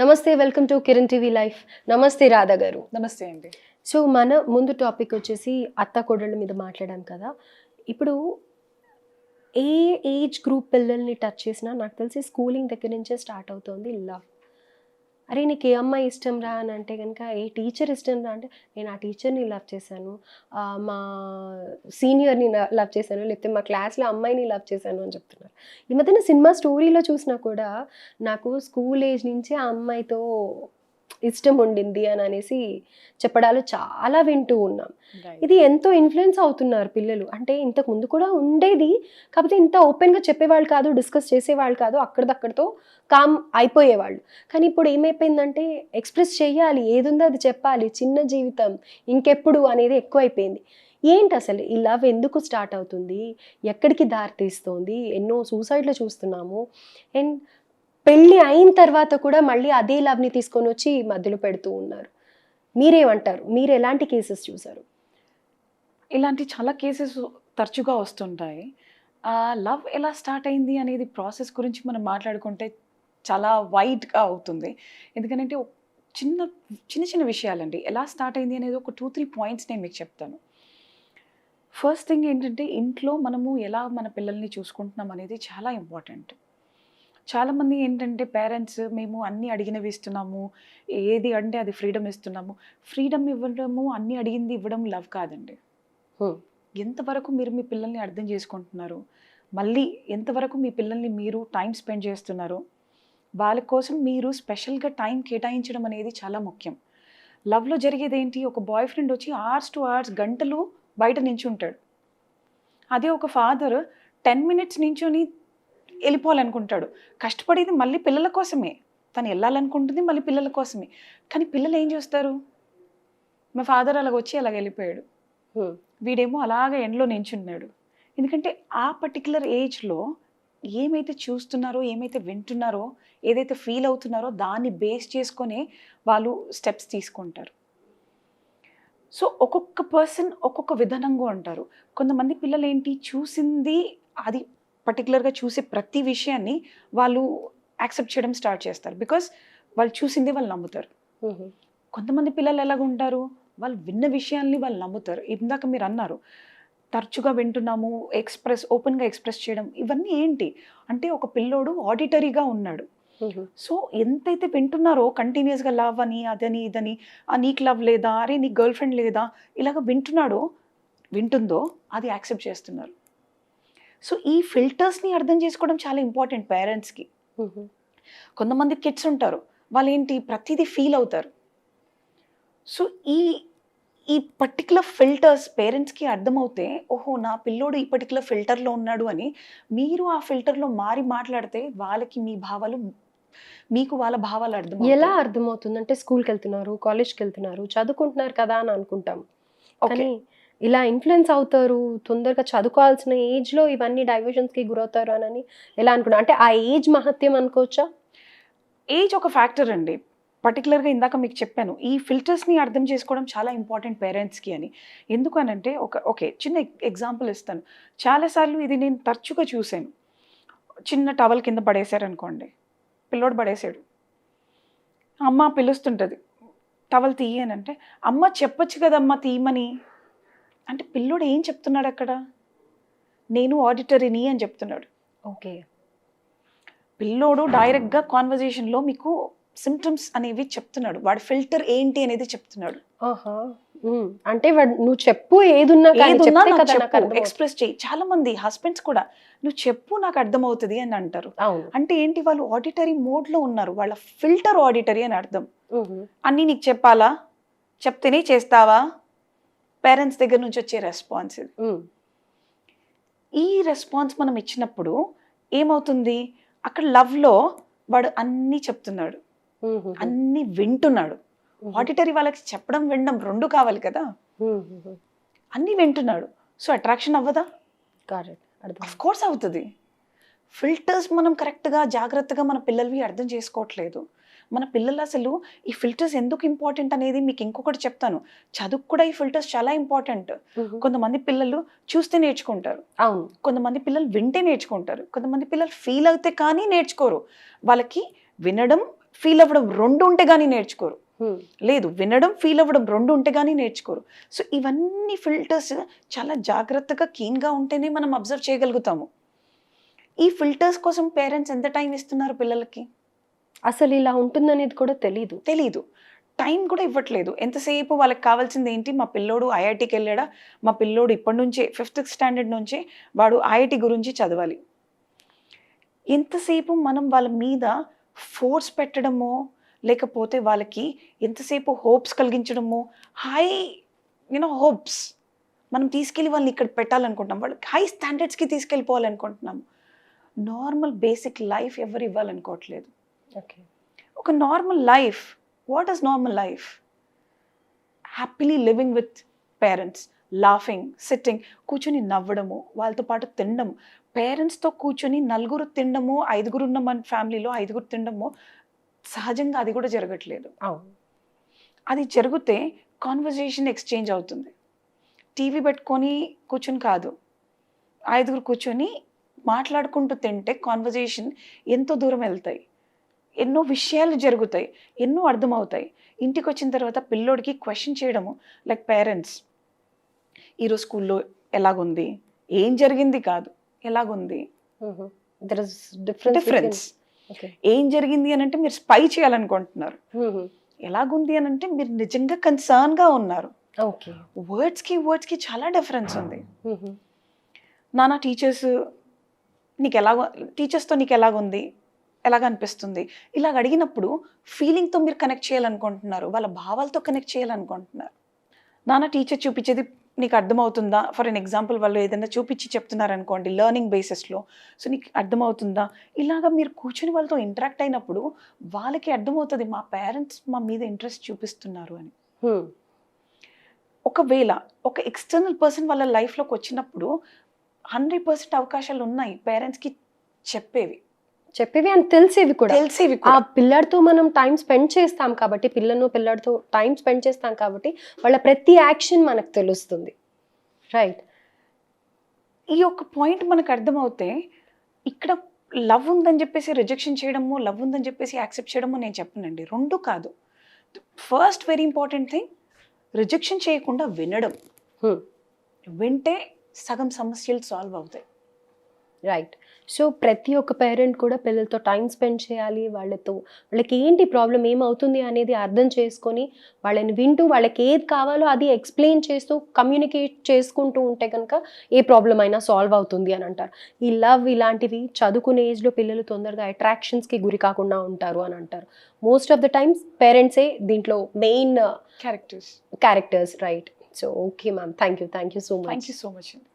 నమస్తే welcome to Kiran TV life. నమస్తే రాధా గారు. నమస్తే అండి. సో మన ముందు టాపిక్ వచ్చేసి అత్త కోడళ్ళ మీద మాట్లాడాం కదా. ఇప్పుడు ఏ ఏజ్ గ్రూప్ పిల్లల్ని టచ్ చేసినా నాకు తెలిసి స్కూలింగ్ దగ్గర నుంచే స్టార్ట్ అవుతుంది లవ్. అరే నీకు ఏ అమ్మాయి ఇష్టం రా అని అంటే కనుక ఏ టీచర్ ఇష్టం రా అంటే నేను ఆ టీచర్ని లవ్ చేశాను. మా సీనియర్ని లవ్ చేశాను. లేకపోతే మా క్లాస్లో అమ్మాయిని లవ్ చేశాను అని చెప్తున్నారు. ఈ మధ్యన సినిమా స్టోరీలో చూసినా కూడా నాకు స్కూల్ ఏజ్ నుంచి ఆ అమ్మాయితో ఇష్టం ఉండింది అని అనేసి చెప్పడాలు చాలా వింటూ ఉన్నాం. ఇది ఎంతో ఇన్ఫ్లుయెన్స్ అవుతున్నారు పిల్లలు. అంటే ఇంతకు ముందు కూడా ఉండేది. కాకపోతే ఇంత ఓపెన్గా చెప్పేవాళ్ళు కాదు డిస్కస్ చేసేవాళ్ళు కాదు అక్కడిదక్కడితో కామ్ అయిపోయేవాళ్ళు. కానీ ఇప్పుడు ఏమైపోయిందంటే ఎక్స్ప్రెస్ చేయాలి ఏదుందో అది చెప్పాలి చిన్న జీవితం ఇంకెప్పుడు అనేది ఎక్కువైపోయింది. ఏంటి అసలు ఈ లవ్ ఎందుకు స్టార్ట్ అవుతుంది? ఎక్కడికి దారి తీస్తోంది? ఎన్నో సూసైడ్లు చూస్తున్నాము. అండ్ పెళ్ళి అయిన తర్వాత కూడా మళ్ళీ అదే లవ్ని తీసుకొని వచ్చి మధ్యలో పెడుతూ ఉన్నారు. మీరేమంటారు? మీరు ఎలాంటి కేసెస్ చూసారు? ఇలాంటి చాలా కేసెస్ తరచుగా వస్తుంటాయి. లవ్ ఎలా స్టార్ట్ అయింది అనేది ప్రాసెస్ గురించి మనం మాట్లాడుకుంటే చాలా వైడ్గా అవుతుంది. ఎందుకంటే చిన్న చిన్న చిన్న విషయాలండి. ఎలా స్టార్ట్ అయింది అనేది ఒక టూ త్రీ పాయింట్స్ నేను మీకు చెప్తాను. ఫస్ట్ థింగ్ ఏంటంటే ఇంట్లో మనము ఎలా మన పిల్లల్ని చూసుకుంటున్నాం అనేది చాలా ఇంపార్టెంట్ చాలామంది ఏంటంటే పేరెంట్స్ మేము అన్నీ అడిగినవి ఇస్తున్నాము. ఏది అంటే అది ఫ్రీడమ్ ఇస్తున్నాము. ఫ్రీడమ్ ఇవ్వడము అన్నీ అడిగింది ఇవ్వడం లవ్ కాదండి. ఎంతవరకు మీరు మీ పిల్లల్ని అర్థం చేసుకుంటున్నారు? మళ్ళీ ఎంతవరకు మీ పిల్లల్ని మీరు టైం స్పెండ్ చేస్తున్నారు? వాళ్ళ కోసం మీరు స్పెషల్గా టైం కేటాయించడం అనేది చాలా ముఖ్యం. లవ్లో జరిగేది ఏంటి ఒక బాయ్ ఫ్రెండ్ వచ్చి అవర్స్ టు అవర్స్ గంటలు బయట నించుంటాడు. అదే ఒక ఫాదర్ టెన్ మినిట్స్ నించొని వెళ్ళిపోవాలనుకుంటాడు. కష్టపడేది మళ్ళీ పిల్లల కోసమే. తను వెళ్ళాలనుకుంటుంది మళ్ళీ పిల్లల కోసమే. కానీ పిల్లలు ఏం చేస్తారు? మా ఫాదర్ అలాగ వచ్చి అలాగ వెళ్ళిపోయాడు. వీడేమో అలాగ ఎండ్లో నించున్నాడు. ఎందుకంటే ఆ పర్టికులర్ ఏజ్లో ఏమైతే చూస్తున్నారో ఏమైతే వింటున్నారో ఏదైతే ఫీల్ అవుతున్నారో దాన్ని బేస్ చేసుకొనే వాళ్ళు స్టెప్స్ తీసుకుంటారు. సో ఒక్కొక్క పర్సన్ ఒక్కొక్క విధానంగా ఉంటారు. కొంతమంది పిల్లలు ఏంటి చూసింది అది పర్టికులర్గా చూసే ప్రతి విషయాన్ని వాళ్ళు యాక్సెప్ట్ చేయడం స్టార్ట్ చేస్తారు. బికాస్ వాళ్ళు చూసింది వాళ్ళు నమ్ముతారు. కొంతమంది పిల్లలు ఎలాగ ఉంటారు? వాళ్ళు విన్న విషయాల్ని వాళ్ళు నమ్ముతారు. ఇందాక మీరు అన్నారు తరచుగా వింటున్నాము ఎక్స్ప్రెస్ ఓపెన్గా ఎక్స్ప్రెస్ చేయడం ఇవన్నీ ఏంటి? అంటే ఒక పిల్లోడు ఆడిటరీగా ఉన్నాడు. సో ఎంతైతే వింటున్నారో కంటిన్యూస్గా లవ్ అని అదని ఇదని ఆ నీకు లవ్ లేదా? అరే నీకు గర్ల్ ఫ్రెండ్ లేదా? ఇలాగ వింటున్నాడో వింటుందో అది యాక్సెప్ట్ చేస్తున్నారు. సో ఈ ఫిల్టర్స్ని అర్థం చేసుకోవడం చాలా ఇంపార్టెంట్ పేరెంట్స్కి. కొంతమంది కిడ్స్ ఉంటారు వాళ్ళు ఏంటి ప్రతిదీ ఫీల్ అవుతారు. సో ఈ ఈ పర్టికులర్ ఫిల్టర్స్ పేరెంట్స్కి అర్థమవుతే ఓహో నా పిల్లోడు ఈ పర్టికులర్ ఫిల్టర్లో ఉన్నాడు అని మీరు ఆ ఫిల్టర్లో మారి మాట్లాడితే వాళ్ళకి మీ భావాలు మీకు వాళ్ళ భావాలు అర్థం ఎలా అర్థమవుతుంది? అంటే స్కూల్కి వెళ్తున్నారు కాలేజ్కి వెళ్తున్నారు చదువుకుంటున్నారు కదా అని అనుకుంటాం. ఓకే. కానీ ఇలా ఇన్ఫ్లుయెన్స్ అవుతారు తొందరగా చదువుకోవాల్సిన ఏజ్లో ఇవన్నీ డైవర్షన్స్కి గురవుతారు అని ఎలా అనుకున్నా? అంటే ఆ ఏజ్ మహత్యం అనుకోవచ్చా? ఏజ్ ఒక ఫ్యాక్టర్ అండి. పర్టికులర్గా ఇందాక మీకు చెప్పాను. ఈ ఫిల్టర్స్ని అర్థం చేసుకోవడం చాలా ఇంపార్టెంట్ పేరెంట్స్కి అని. ఎందుకు అనంటే ఒక ఓకే చిన్న ఎగ్జాంపుల్ ఇస్తాను. చాలాసార్లు ఇది నేను తరచుగా చూశాను. చిన్న టవల్ కింద పడేశారు అనుకోండి పిల్లోడు పడేసాడు అమ్మ పిలుస్తుంటుంది టవల్ తీయనంటే అమ్మ చెప్పొచ్చు కదమ్మా తీయమని. అంటే పిల్లోడు ఏం చెప్తున్నాడు అక్కడ? నేను ఆడిటరీని అని చెప్తున్నాడు. ఓకే. పిల్లోడు డైరెక్ట్గా కాన్వర్జేషన్లో మీకు సిమ్టమ్స్ అనేవి చెప్తున్నాడు. వాడి ఫిల్టర్ ఏంటి అనేది చెప్తున్నాడు. అంటే నువ్వు చెప్పు ఏదున్నా. ఎక్స్ప్రెస్ చేయి. చాలా మంది హస్బెండ్స్ కూడా నువ్వు చెప్పు నాకు అర్థమవుతుంది అని అంటారు. అంటే ఏంటి వాళ్ళు ఆడిటరీ మోడ్లో ఉన్నారు. వాళ్ళ ఫిల్టర్ ఆడిటరీ అని అర్థం. అన్నీ నీకు చెప్పాలా? చెప్తేనే చేస్తావా? పేరెంట్స్ దగ్గర నుంచి వచ్చే రెస్పాన్స్ ఇది. ఈ రెస్పాన్స్ మనం ఇచ్చినప్పుడు ఏమవుతుంది? అక్కడ లవ్లో వాడు అన్నీ చెప్తున్నాడు. అన్నీ వింటున్నాడు. ఆడిటరీ వాళ్ళకి చెప్పడం వినడం రెండు కావాలి కదా. అన్నీ వింటున్నాడు. సో అట్రాక్షన్ అవ్వదా? అఫ్ కోర్స్ అవుతుంది. ఫిల్టర్స్ మనం కరెక్ట్గా జాగ్రత్తగా మన పిల్లల్ని అర్థం చేసుకోవట్లేదు. మన పిల్లలు అసలు ఈ ఫిల్టర్స్ ఎందుకు ఇంపార్టెంట్ అనేది మీకు ఇంకొకటి చెప్తాను. చదువు కూడా ఈ ఫిల్టర్స్ చాలా ఇంపార్టెంట్. కొంతమంది పిల్లలు చూస్తే నేర్చుకుంటారు. అవును. కొంతమంది పిల్లలు వింటే నేర్చుకుంటారు. కొంతమంది పిల్లలు ఫీల్ అవుతే కానీ నేర్చుకోరు. వాళ్ళకి వినడం ఫీల్ అవ్వడం రెండు ఉంటే కానీ నేర్చుకోరు. లేదు వినడం ఫీల్ అవ్వడం రెండు ఉంటే కానీ నేర్చుకోరు. సో ఇవన్నీ ఫిల్టర్స్ చాలా జాగ్రత్తగా కీన్గా ఉంటేనే మనం అబ్జర్వ్ చేయగలుగుతాము. ఈ ఫిల్టర్స్ కోసం పేరెంట్స్ ఎంత టైం ఇస్తున్నారు పిల్లలకి? అసలు ఇలా ఉంటుందనేది కూడా తెలీదు. తెలీదు. టైం కూడా ఇవ్వట్లేదు. ఎంతసేపు వాళ్ళకి కావాల్సింది ఏంటి? మా పిల్లోడు ఐఐటికి వెళ్ళాడా? మా పిల్లోడు ఇప్పటి నుంచే ఫిఫ్త్ స్టాండర్డ్ నుంచే వాడు ఐఐటి గురించి చదవాలి. ఎంతసేపు మనం వాళ్ళ మీద ఫోర్స్ పెట్టడమో లేకపోతే వాళ్ళకి ఎంతసేపు హోప్స్ కలిగించడమో హై యూనో హోప్స్. మనం తీసుకెళ్ళి వాళ్ళని ఇక్కడ పెట్టాలనుకుంటున్నాం. వాళ్ళకి హై స్టాండర్డ్స్కి తీసుకెళ్ళిపోవాలనుకుంటున్నాం. నార్మల్ బేసిక్ లైఫ్ ఎవరు ఇవ్వాలనుకోవట్లేదు. ఓకే ఒక normal life what is normal life happily living with parents laughing sitting కూర్చొని నవ్వడము వాళ్ళతో పాటు తినడం. పేరెంట్స్తో కూర్చొని నలుగురు తినడము ఐదుగురు ఉన్న మన ఫ్యామిలీలో ఐదుగురు తినడము సహజంగా అది కూడా జరగట్లేదు. అది జరిగితే కాన్వర్జేషన్ ఎక్స్చేంజ్ అవుతుంది. టీవీ పెట్టుకొని కూర్చొని కాదు. ఐదుగురు కూర్చొని మాట్లాడుకుంటూ తింటే కాన్వర్జేషన్ ఎంతో దూరం వెళ్తాయి. ఎన్నో విషయాలు జరుగుతాయి ఎన్నో అర్థమవుతాయి. ఇంటికి వచ్చిన తర్వాత పిల్లోడికి క్వశ్చన్ చేయడము లైక్ పేరెంట్స్ ఈరోజు స్కూల్లో ఎలాగుంది? ఏం జరిగింది కాదు ఎలాగుంది? డిఫరెన్స్ ఏం జరిగింది అని అంటే మీరు స్పై చేయాలనుకుంటున్నారు. ఎలాగుంది అని అంటే మీరు నిజంగా కన్సర్న్గా ఉన్నారు. ఓకే వర్డ్స్కి వర్డ్స్కి చాలా డిఫరెన్స్ ఉంది. నాన్న టీచర్స్ నీకు ఎలాగో టీచర్స్తో నీకు ఎలాగుంది ఎలాగ అనిపిస్తుంది? ఇలాగ అడిగినప్పుడు ఫీలింగ్తో మీరు కనెక్ట్ చేయాలనుకుంటున్నారు వాళ్ళ భావాలతో కనెక్ట్ చేయాలనుకుంటున్నారు. నాన్న టీచర్ చూపించేది నీకు అర్థమవుతుందా? ఫర్ ఎన్ ఎగ్జాంపుల్ వాళ్ళు ఏదైనా చూపించి చెప్తున్నారు అనుకోండి లెర్నింగ్ బేసిస్లో సో నీకు అర్థమవుతుందా? ఇలాగ మీరు కూర్చొని వాళ్ళతో ఇంటరాక్ట్ అయినప్పుడు వాళ్ళకి అర్థమవుతుంది మా పేరెంట్స్ మా మీద ఇంట్రెస్ట్ చూపిస్తున్నారు అని. ఒకవేళ ఒక ఎక్స్టర్నల్ పర్సన్ వాళ్ళ లైఫ్లోకి వచ్చినప్పుడు హండ్రెడ్ పర్సెంట్ అవకాశాలు ఉన్నాయి పేరెంట్స్కి చెప్పేవి. చెప్పేవి అని తెలిసేవి కూడా. తెలిసేవి ఆ పిల్లడితో మనం టైం స్పెండ్ చేస్తాం కాబట్టి పిల్లను పిల్లడితో టైం స్పెండ్ చేస్తాం కాబట్టి వాళ్ళ ప్రతి యాక్షన్ మనకు తెలుస్తుంది. రైట్ ఈ ఒక్క పాయింట్ మనకు అర్థమవుతే ఇక్కడ లవ్ ఉందని చెప్పేసి రిజెక్షన్ చేయడము లవ్ ఉందని చెప్పేసి యాక్సెప్ట్ చేయడము నేను చెప్పనండి. రెండు కాదు. First very important thing rejection చేయకుండా వినడం. వింటే సగం సమస్యలు సాల్వ్ అవుతాయి. రైట్ సో ప్రతి ఒక్క పేరెంట్ కూడా పిల్లలతో టైం స్పెండ్ చేయాలి. వాళ్ళతో వాళ్ళకి ఏంటి ప్రాబ్లం ఏమవుతుంది అనేది అర్థం చేసుకొని వాళ్ళని వింటూ వాళ్ళకి ఏది కావాలో అది ఎక్స్ప్లెయిన్ చేస్తూ కమ్యూనికేట్ చేసుకుంటూ ఉంటే కనుక ఏ ప్రాబ్లం అయినా సాల్వ్ అవుతుంది అని అంటారు. ఈ లవ్ ఇలాంటివి చదువుకునే ఏజ్లో పిల్లలు తొందరగా అట్రాక్షన్స్కి గురి కాకుండా ఉంటారు అని అంటారు. మోస్ట్ ఆఫ్ ద టైమ్స్ పేరెంట్సే దీంట్లో main characters characters right so okay ma'am thank you thank you so much thank you so much అండి